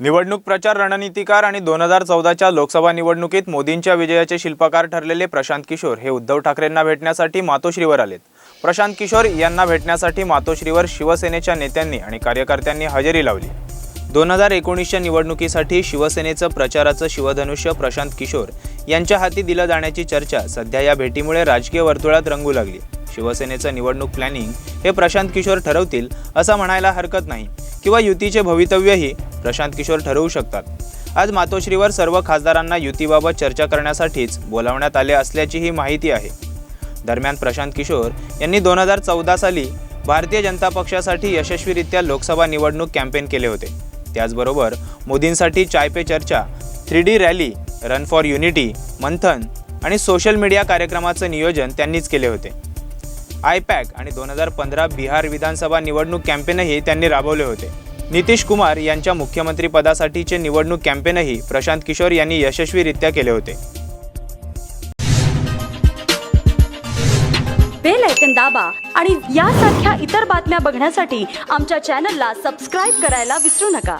निवडणूक प्रचार रणनीतिकार आणि दोन हजार चौदाच्या लोकसभा निवडणुकीत मोदींच्या विजयाचे शिल्पकार ठरलेले प्रशांत किशोर हे उद्धव ठाकरेंना भेटण्यासाठी मातोश्रीवर आलेत. प्रशांत किशोर यांना भेटण्यासाठी मातोश्रीवर शिवसेनेच्या नेत्यांनी आणि कार्यकर्त्यांनी हजेरी लावली. दोन हजार एकोणीसच्या निवडणुकीसाठी शिवसेनेचं प्रचाराचं शिवधनुष्य प्रशांत किशोर यांच्या हाती दिलं जाण्याची चर्चा सध्या या भेटीमुळे राजकीय वर्तुळात रंगू लागली. शिवसेनेचं निवडणूक प्लॅनिंग हे प्रशांत किशोर ठरवतील असं म्हणायला हरकत नाही किंवा युतीचे भवितव्यही प्रशांत किशोर ठरवू शकतात. आज मातोश्रीवर सर्व खासदारांना युतीबाबत चर्चा करण्यासाठीच बोलावण्यात आले असल्याची ही माहिती आहे. दरम्यान प्रशांत किशोर यांनी दोन हजार चौदा साली भारतीय जनता पक्षासाठी यशस्वीरित्या लोकसभा निवडणूक कॅम्पेन केले होते. त्याचबरोबर मोदींसाठी chai pe charcha three D rally run for unity मंथन आणि सोशल मीडिया कार्यक्रमाचं नियोजन त्यांनीच केले होते. आयपॅक आणि दोन हजार पंधरा बिहार विधानसभा निवडणूक कॅम्पेनही त्यांनी राबवले होते. नितीश कुमार यांच्या मुख्यमंत्रीपदासाठीचे निवडणूक कॅम्पेनही प्रशांत किशोर यांनी यशस्वीरित्या केले होते. बेल ऐकन दाबा आणि यासारख्या इतर बातम्या बघण्यासाठी आमच्या चॅनलला सबस्क्राईब करायला विसरू नका.